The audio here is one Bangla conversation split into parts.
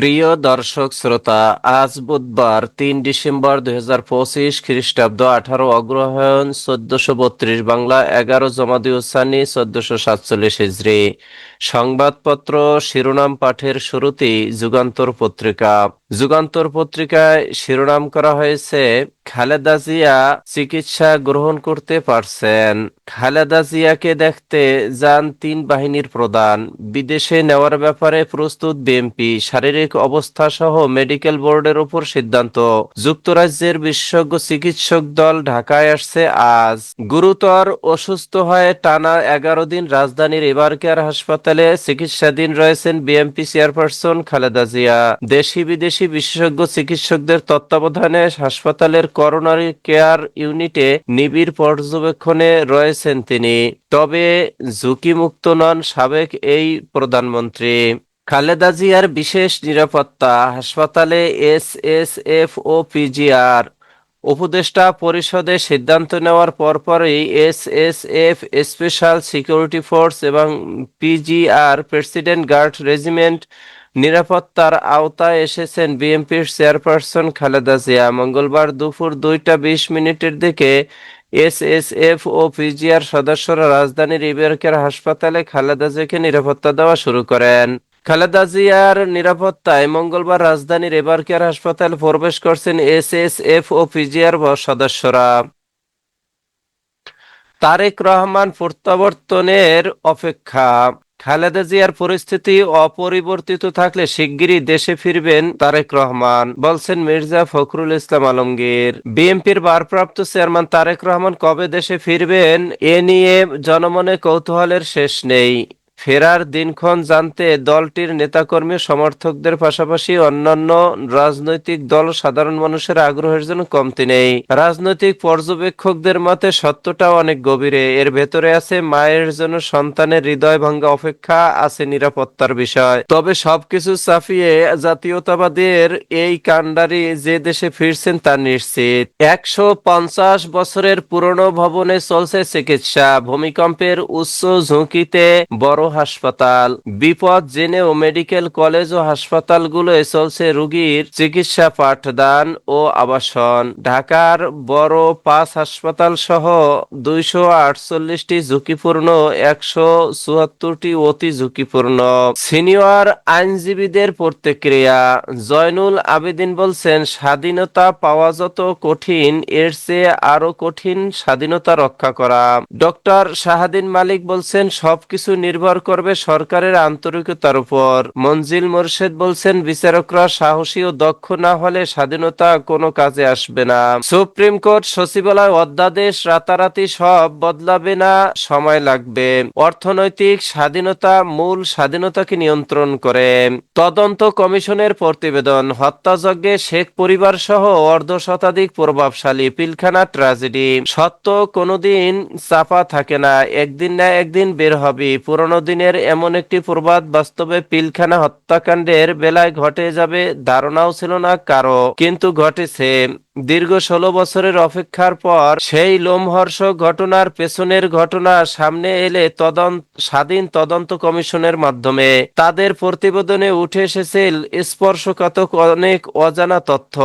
প্রিয় দর্শক শ্রোতা, আজ বুধবার তিন ডিসেম্বর দুই হাজার পঁচিশ খ্রিস্টাব্দ আঠারো অগ্রহায়ণ চোদ্দশো বত্রিশ বাংলা এগারো জমাদি উসানি চোদ্দশো সাতচল্লিশ হিজড়ি সংবাদপত্র, শিরোনাম পাঠের শুরুতেই যুগান্তর পত্রিকা। যুগান্তর পত্রিকায় শিরোনাম করা হয়েছে, খালেদা জিয়া চিকিৎসা গ্রহণ করতে পারছেন। খালেদা জিয়াকে দেখতে যান তিন বাহিনীর প্রধান। বিদেশে নেওয়ার ব্যাপারে প্রস্তুত বিএনপি। শারীরিক অবস্থা সহ মেডিকেল বোর্ডের উপর সিদ্ধান্ত। যুক্তরাজ্যের বিশেষজ্ঞ চিকিৎসক দল ঢাকায় আসছে আজ। গুরুতর অসুস্থ হয়ে টানা এগারো দিন রাজধানীর এবারকেয়ার হাসপাতালে চিকিৎসাধীন রয়েছেন বিএমপি চেয়ারপারসন খালেদা জিয়া। দেশি বিদেশি বিশেষজ্ঞ চিকিৎসকদের তত্ত্বাবধানে হাসপাতালের করোনারি কেয়ার ইউনিটে নিবিড় পর্যবেক্ষণে রয়েছেন তিনি। তবে ঝুঁকিমুক্ত নন সাবেক এই প্রধানমন্ত্রী। খালেদা জিয়ার বিশেষ নিরাপত্তা, হাসপাতালে এস এস এফ ও পিজিআর। উপদেষ্টা পরিষদে সিদ্ধান্ত নেওয়ার পরপরই S S F special security force এবং পিজিআর প্রেসিডেন্ট গার্ড রেজিমেন্ট নিরাপত্তার আওতায় এসেছেন বিএনপির চেয়ারপারসন খালেদা জিয়া। মঙ্গলবার দুপুর দুইটা বিশ মিনিটের দিকে এসএসএফ ও পিজিআর সদস্যরা রাজধানীর ইবেরকের হাসপাতালে খালেদা জিয়াকে নিরাপত্তা দেওয়া শুরু করেন। খালেদা জিয়ার নিরাপত্তায় মঙ্গলবার রাজধানীর এবারকেয়ার হাসপাতালে প্রবেশ করছেন এসএসএফ ও পিজিআর সদস্যরা। তারেক রহমান প্রত্যাবর্তনের অপেক্ষা। খালেদা জিয়ার পরিস্থিতি অপরিবর্তিত থাকলে শিগগিরই দেশে ফিরবেন তারেক রহমান, বলছেন মির্জা ফখরুল ইসলাম আলমগীর। বিএনপির ভারপ্রাপ্ত চেয়ারম্যান তারেক রহমান কবে দেশে ফিরবেন, এ নিয়ে জনমনে কৌতূহলের শেষ নেই। ফেরার দিনক্ষণ জানতে দলটির নেতাকর্মী সমর্থকদের পাশাপাশি অন্যান্য রাজনৈতিক দল সাধারণ মানুষের আগ্রহের জন্য কমতি নেই। রাজনৈতিক পর্যবেক্ষকদের মতে সত্যটা অনেক গভীরে। এর ভেতরে আছে মায়ের জন্য সন্তানের হৃদয় ভাঙ্গা অপেক্ষা, আছে নিরাপত্তার বিষয়। তবে সবকিছু চাপিয়ে জাতীয়তাবাদের এই কাণ্ডারি যে দেশে ফিরছেন তা নিশ্চিত। একশো পঞ্চাশ বছরের পুরনো ভবনে চলছে চিকিৎসা। ভূমিকম্পের উচ্চ ঝুঁকিতে বড় হাসপাতাল। বিপদ জেনেও মেডিকেল কলেজ ও হাসপাতালগুলোয় চলছে রোগীর চিকিৎসা পাঠদান ও আবাসন। ঢাকার বড় পাঁচ হাসপাতাল সহ দুইশো আটচল্লিশটি ঝুঁকিপূর্ণ, একশো চুয়াত্তরটি অতি ঝুঁকিপূর্ণ। সিনিয়র আইনজীবীদের প্রতিক্রিয়া, জয়নুল আবেদিন বলছেন, স্বাধীনতা পাওয়া যত কঠিন, এর চেয়ে আরও কঠিন স্বাধীনতা রক্ষা করা। ডক্টর শাহাদিন মালিক বলছেন, সবকিছু নির্ভর করবে সরকারের আন্তরিকতার উপর। মঞ্জিল মোরশেদ বলছেন, বিচারকরা সাহসী ও দক্ষ না হলে স্বাধীনতা কোনো কাজে আসবে না। সুপ্রিম কোর্ট সচিবালয় অধ্যাদেশ রাতারাতি সব বদলাবে না, সময় লাগবে। অর্থনৈতিক স্বাধীনতা মূল স্বাধীনতাকে নিয়ন্ত্রণ করে। তদন্ত কমিশনের প্রতিবেদন, হত্যাযজ্ঞে শেখ পরিবার সহ অর্ধ শতাধিক প্রভাবশালী পিলখানা ট্র্যাজেডি। সত্য কোনোদিন চাপা থাকে না, একদিন না একদিন বের হবে, পুরনো দিনের এমন একটি প্রবাদ বাস্তবে পিলখানা হত্যাকাণ্ডের বেলায় ঘটে যাবে ধারণাও ছিল না কারও, কিন্তু ঘটেছে। দীর্ঘ ষোলো বছরের অপেক্ষার পর সেই লোমহর্ষক ঘটনার পেছনের ঘটনা সামনে এলে তদন্ত, স্বাধীন তদন্ত কমিশনের মাধ্যমে তাদের প্রতিবেদনে উঠে এসেছে স্পর্শকাতক অনেক অজানা তথ্য।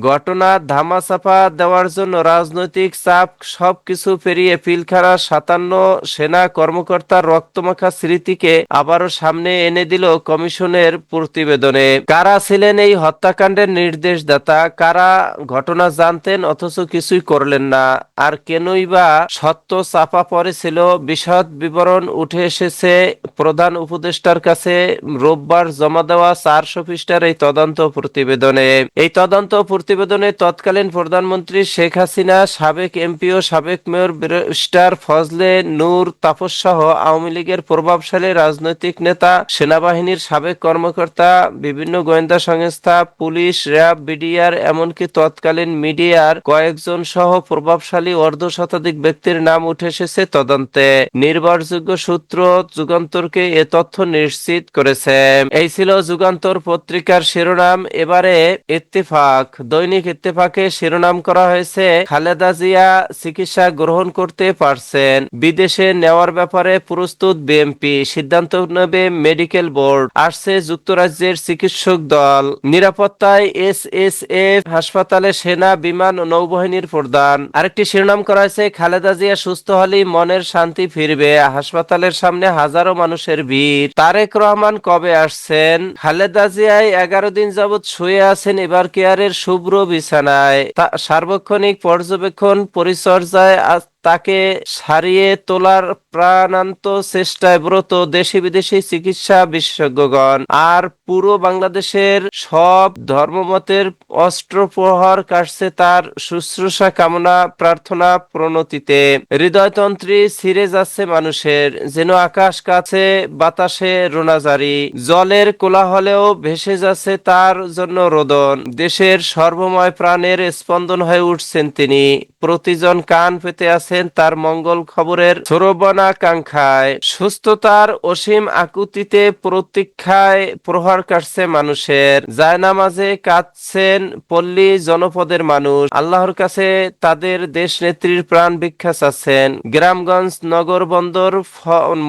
ঘটনা ধামাচাপা দেওয়ার জন্য রাজনৈতিক চাপ সবকিছু পেরিয়ে পিলখানা সাতান্ন সেনা কর্মকর্তার রক্তমাখা স্মৃতিকে আবারও সামনে এনে দিল কমিশনের প্রতিবেদনে। কারা ছিলেন এই হত্যাকাণ্ডের নির্দেশদাতা? কারা ঘটনা জানতেন, অথচ কিছুই করলেন না। আর কেনই বা সত্য চাপা পড়েছিল, বিশদ বিবরণ উঠে এসেছে। প্রধান উপদেষ্টার কাছে রোববার জমা দেওয়া চারশো পৃষ্ঠার এই তদন্ত প্রতিবেদনে। এই তদন্ত প্রতিবেদনে তৎকালীন প্রধানমন্ত্রী শেখ হাসিনা, সাবেক এমপি ও সাবেক মেয়র ব্যারিস্টার ফজলে নূর তাপস সহ আওয়ামী লীগের প্রভাবশালী রাজনৈতিক নেতা, সেনাবাহিনীর সাবেক কর্মকর্তা, বিভিন্ন গোয়েন্দা সংস্থা, পুলিশ, র্যাব, বিডিআর, এমনকি তৎকালীন তৎকালীন মিডিয়ার কয়েকজন সহ প্রভাবশালী অর্ধ শতাধিক ব্যক্তির নাম উঠে এসেছে তদন্তে। নির্ভরযোগ্য সূত্র যুগান্তরকে এ তথ্য নিশ্চিত করেছে। এই ছিল যুগান্তর পত্রিকার শিরোনাম। এবারে ইত্তেফাক। দৈনিক ইত্তেফাকে শিরোনাম করা হয়েছে, খালেদা জিয়া চিকিৎসা গ্রহণ করতে পারছেন। বিদেশে নেওয়ার ব্যাপারে প্রস্তুত বিএমপি সিদ্ধান্ত নেবে মেডিকেল বোর্ড। আসছে যুক্তরাজ্যের চিকিৎসক দল। নিরাপত্তায় এস এস এফ হাসপাতালে সেনা, বিমান ও নৌবাহিনীর প্রদান আরেকটি শিরোনাম করা হয়েছে, খালেদা জিয়া সুস্থ হলেই মনের শান্তি ফিরবে। হাসপাতালের সামনে হাজারো মানুষের ভিড়। তারেক রহমান কবে আসছেন? খালেদা জিয়ায় এগারো দিন যাবৎ শুয়ে আছেন এবার কেয়ারের শুভ্র বিছানায়। সার্বক্ষণিক পর্যবেক্ষণ পরিচর্যায় তাকে সারিয়ে তোলার প্রাণান্ত চেষ্টায় ব্রত দেশি বিদেশি চিকিৎসা বিশেষজ্ঞগণ। আর পুরো বাংলাদেশের সব ধর্মমতের অস্ত্রপ্রহর কাটছে তার শুশ্রূষা কামনা প্রার্থনা প্রণতিতে। হৃদয়তন্ত্রী ছিঁড়ে যাচ্ছে মানুষের, যেন আকাশ কাছে বাতাসে রোনাজারি। জলের কোলাহলেও ভেসে যাচ্ছে তার জন্য রোদন। দেশের সর্বময় প্রাণের স্পন্দন হয়ে উঠছেন তিনি। প্রতিজন কান পেতে আছেন তার মঙ্গল খবরের শ্রবণাকাঙ্ক্ষায়। সুস্থতার অসীম আকুতিতে প্রতীক্ষায় প্রহার কাটছে মানুষের। জায়নামাজে কাঁদছেন পল্লী জনপদের মানুষ। আল্লাহর কাছে তাদের দেশ নেত্রীর প্রাণ ভিক্ষা চাচ্ছেন। গ্রামগঞ্জ নগর বন্দর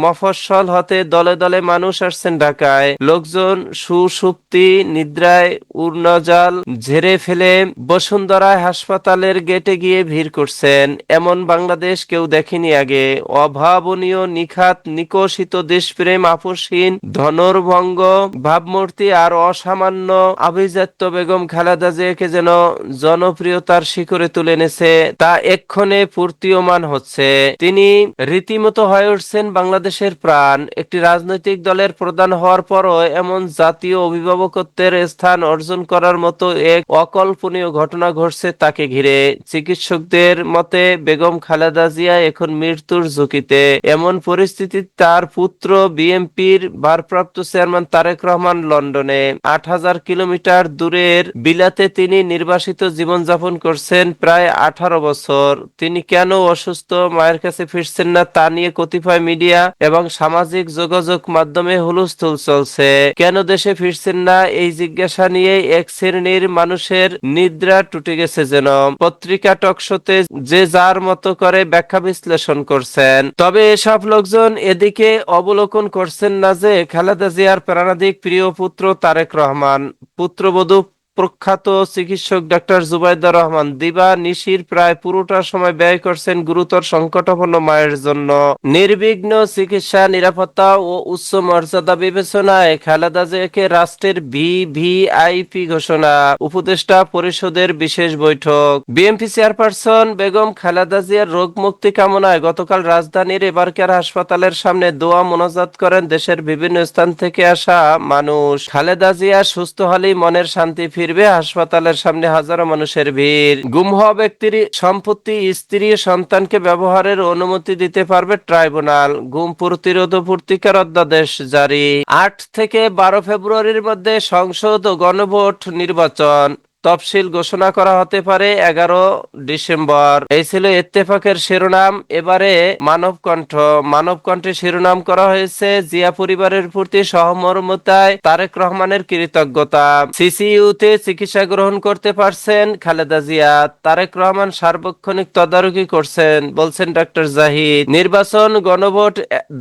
মফস্বল হতে দলে দলে মানুষ আসছেন ঢাকায়। লোকজন সুসুপ্তি, নিদ্রায় উর্ণজাল ঝেড়ে ফেলে বসুন্ধরায় হাসপাতালের গেটে গিয়ে করছেন। এমন বাংলাদেশ কেউ দেখেনি আগে। অভাবনীয়, নিখাত নিকশিত দেশপ্রেম আপসহীন ধনর্ভঙ্গ, ভাবমূর্তি আর অসামান্য আভিজাত্য বেগম খালেদা জিয়াকে যেন জনপ্রিয়তার শিখরে তুলে এনেছে, তা এক্ষণে পূর্তীয়মান হচ্ছে। তিনি রীতিমতো হয়ে উঠছেন বাংলাদেশের প্রাণ। একটি রাজনৈতিক দলের প্রধান হওয়ার পরও এমন জাতীয় অভিভাবকত্বের স্থান অর্জন করার মতো এক অকল্পনীয় ঘটনা ঘটছে তাকে ঘিরে। চিকিৎসকদের মতে, বেগম খালেদা জিয়া এখন মৃত্যুর ঝুঁকিতে। এমন পরিস্থিতি তার পুত্র বিএমপির ভারপ্রাপ্ত চেয়ারম্যান তারেক রহমান লন্ডনে। আট হাজার কিলোমিটার দূরের বিলাতে তিনি নির্বাসিত জীবনযাপন করছেন প্রায় আঠারো বছর। তিনি কেন অসুস্থ, মায়ের কাছে ফিরছেন না তা নিয়ে কতিপয় মিডিয়া এবং সামাজিক যোগাযোগ মাধ্যমে হুলস্থুল চলছে। কেন দেশে ফিরছেন না, এই জিজ্ঞাসা নিয়ে এক শ্রেণির মানুষের নিদ্রা টুটে গেছে যেন। পত্রিকা টকশোতে যে যার মতো করে ব্যাখ্যা বিশ্লেষণ করছেন। তবে এসব লোকজন এদিকে অবলোকন করছেন না যে খালেদা জিয়ার প্রাণাধিক প্রিয় পুত্র তারেক রহমান। পুত্রবধূ প্রখ্যাত চিকিৎসক ডাক্তার জুবাইদা রহমান দিবা নিশির প্রায় পুরোটা সময় ব্যয় করছেন গুরুতর সংকটাপন্ন মায়ের জন্য। নির্বিঘ্ন চিকিৎসা, নিরাপত্তা ও উচ্চ মর্যাদা বিবেচনায় খালেদা জিয়াকে রাষ্ট্রের ভিভিআইপি ঘোষণা, উপদেষ্টা পরিষদের বিশেষ বৈঠক। বিএমপি চেয়ারপারসন বেগম খালেদা জিয়ার রোগ মুক্তি কামনায় গতকাল রাজধানীর এবারকার হাসপাতালের সামনে দোয়া মোনাজাত করেন দেশের বিভিন্ন স্থান থেকে আসা মানুষ। খালেদা জিয়া সুস্থ হলেই মনের শান্তি ফিরবে, হাসপাতালের সামনে হাজারো মানুষের ভিড়। গুম হওয়া ব্যক্তির সম্পত্তি, স্ত্রী, সন্তানকে ব্যবহারের অনুমতি দিতে পারবে ট্রাইব্যুনাল। গুম প্রতিরোধ প্রতিকার অধ্যাদেশ জারি। আট থেকে বারো ফেব্রুয়ারির মধ্যে সংসদ ও গণভোট নির্বাচন। তফসিল ঘোষণা করা হতে পারে এগারো ডিসেম্বর। এই ছিল ইত্তেফাকের শিরোনাম। এবারে মানব কণ্ঠ মানব কণ্ঠে শিরোনাম করা হয়েছে জিয়া পরিবারের প্রতি সহমর্মতায় তারেক রহমানের কৃতজ্ঞতা। সিসিইউতে চিকিৎসা গ্রহণ করতে পারছেন খালেদা জিয়া। তারেক রহমান সার্বক্ষণিক তদারকি করছেন, বলছেন ডক্টর জাহিদ। নির্বাচন গণভোট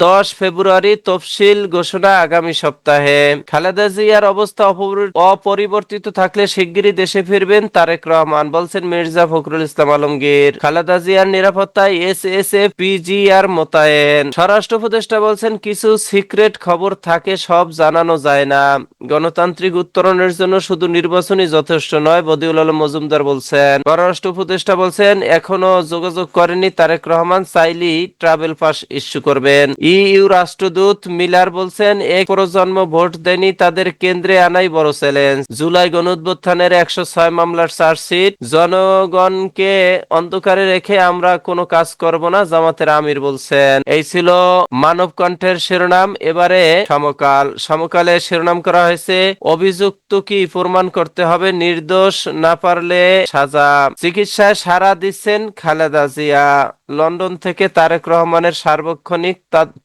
দশ ফেব্রুয়ারি তফসিল ঘোষণা আগামী সপ্তাহে। খালেদা জিয়ার অবস্থা অপরিবর্তিত থাকলে শিগগিরই দেশে ফিরবেন তারেক রহমান। বলছেন, মির্জা ফখরুল ইসলাম আলমগীর, খালেদা জিয়ার নিরাপত্তায় এস এস এফ পিজিআর মোতায়েন। স্বরাষ্ট্র উপদেষ্টা বলছেন, কিছু সিক্রেট খবর থাকে, সব জানানো যায় না। গণতান্ত্রিক উত্তরণের জন্য শুধু নির্বাচনই যথেষ্ট নয়, বদিউল আলম মজুমদার বলছেন। পররাষ্ট্র উপদেষ্টা বলছেন, এখনও যোগাযোগ করেনি তারেক রহমান, চাইলেই ট্রাভেল পাস ইস্যু করবেন। ইইউ রাষ্ট্রদূত মিলার বলছেন, এক প্রজন্ম ভোট দেয়নি, তাদের কেন্দ্রে আনাই বড় চ্যালেঞ্জ। জুলাই গণউদ্বোধনের একশো একশো ছয় মামলার চার্জশিট। জনগণকে অন্ধকারে রেখে আমরা কোনো কাজ করব না, জামাতের আমির বলছেন। এই ছিল মানব কণ্ঠের শিরোনাম। এবারে সমকাল। সমকালে শিরোনাম করা হয়েছে, অভিযুক্ত কি প্রমাণ করতে হবে, নির্দোষ না পারলে সাজা। চিকিৎসায় সারা দিচ্ছেন খালেদা জিয়া। লন্ডন থেকে তারেক রহমানের সার্বক্ষণিক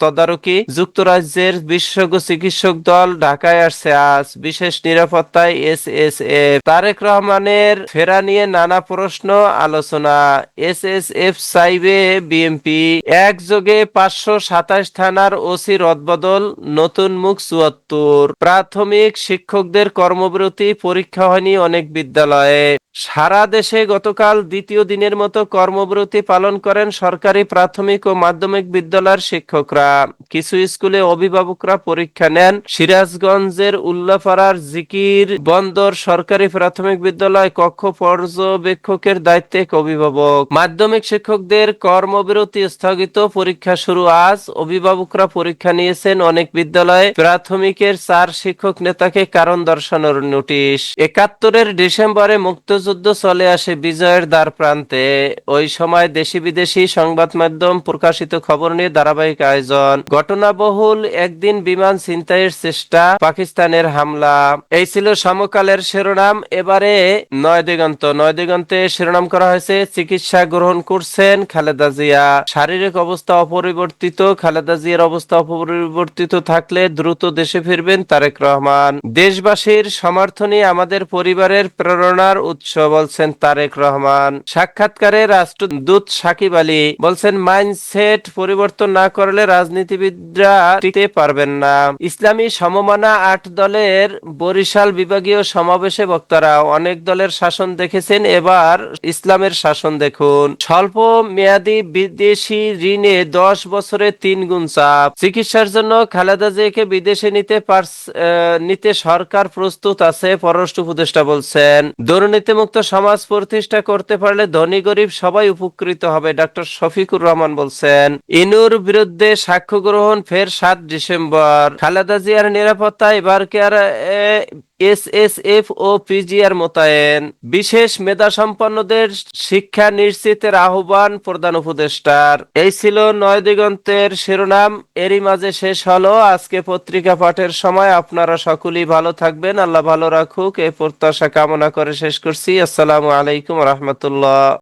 তদারকি। যুক্তরাজ্যের বিশেষজ্ঞ চিকিৎসক দল ঢাকায় আসছে আজ, বিশেষ নিরাপত্তায় এস এস এফ। তারেক রহমানের ফেরা নিয়ে নানা প্রশ্ন, আলোচনা। এস এস এফ চাইবে বিএমপি একযোগে পাঁচশো সাতাশ থানার ওসি রদবদল, নতুন মুখ চুয়াত্তর। প্রাথমিক শিক্ষকদের কর্মবিরতি পরীক্ষা হয়নি অনেক বিদ্যালয়ে। সারা দেশে গতকাল দ্বিতীয় দিনের মতো কর্মবিরতি পালন করেন সরকারি প্রাথমিক ও মাধ্যমিক বিদ্যালয়ের শিক্ষকরা। কিছু স্কুলে অভিভাবকরা পরীক্ষা নেন সিরাজগঞ্জের উল্লাপাড়ার জিকির বন্দর সরকারি প্রাথমিক বিদ্যালয় কক্ষ পর্যবেক্ষকের দায়িত্বে অভিভাবক। মাধ্যমিক শিক্ষকদের কর্মবিরতি স্থগিত, পরীক্ষা শুরু আজ। অভিভাবকরা পরীক্ষা নিয়েছেন অনেক বিদ্যালয়ে। প্রাথমিকের চার শিক্ষক নেতাকে কারণ দর্শানোর নোটিশ। একাত্তরের ডিসেম্বরে মুক্তযুদ্ধ চলে আসে বিজয়ের দ্বার প্রান্তে। ওই সময় দেশি বিদেশি সংবাদ মাধ্যম প্রকাশিত খবর নিয়ে ধারাবাহিক আয়োজন। ঘটনাবহুল একদিন বিমান ছিনতাইয়ের চেষ্টা, পাকিস্তানের হামলা। এই ছিল সমকালের শিরোনাম। এবারে নয় দিগন্ত, নয় দিগন্তে শিরোনাম করা হয়েছে, চিকিৎসা গ্রহণ করছেন খালেদা জিয়া। শারীরিক অবস্থা অপরিবর্তিত, খালেদা জিয়ার অবস্থা অপরিবর্তিত থাকলে দ্রুত দেশে ফিরবেন তারেক রহমান। দেশবাসীর সমর্থনই আমাদের পরিবারের প্রেরণার উৎস বলছেন তারেক রহমান। সাক্ষাৎকারে রাষ্ট্রদূত সাকিব আলী বলছেন, মাইন্ডসেট পরিবর্তন না করলে রাজনীতিবিদরা টিকতে পারবেন না। ইসলামী সমমানা আট দলের বরিশাল বিভাগীয় সমাবেশে বক্তারা অনেক দলের শাসন দেখেছেন। এবার ইসলামের শাসন দেখুন। স্বল্প মেয়াদী বিদেশি ঋণে দশ বছরে তিন গুণ চাপ। চিকিৎসার জন্য খালেদা জিয়াকে বিদেশে নিতে নিতে সরকার প্রস্তুত আছে, পররাষ্ট্র উপদেষ্টা বলছেন। দুর্নীতিমুক্ত সমাজ প্রতিষ্ঠা করতে পারলে ধনী গরিব সবাই উপকৃত হবে ডক্টর শফিকুর রহমান বলছেন। ইনুর বিরুদ্ধে সাক্ষ্য গ্রহণ ফের সাত ডিসেম্বর। খালেদা জিয়ার নিরাপত্তা এবার কে আর এস পিজিআর মোতায়েন। বিশেষ মেধা সম্পন্নদের শিক্ষা নিশ্চিতের আহ্বান প্রধান উপদেষ্টার। এই ছিল নয় দিগন্তের শিরোনাম। এরই মাঝে শেষ হলো আজকে পত্রিকা পাঠের সময়। আপনারা সকলেই ভালো থাকবেন। আল্লাহ ভালো রাখুক। এই প্রত্যাশা কামনা করে শেষ করছি। আসসালামু আলাইকুম রহমতুল্লাহ।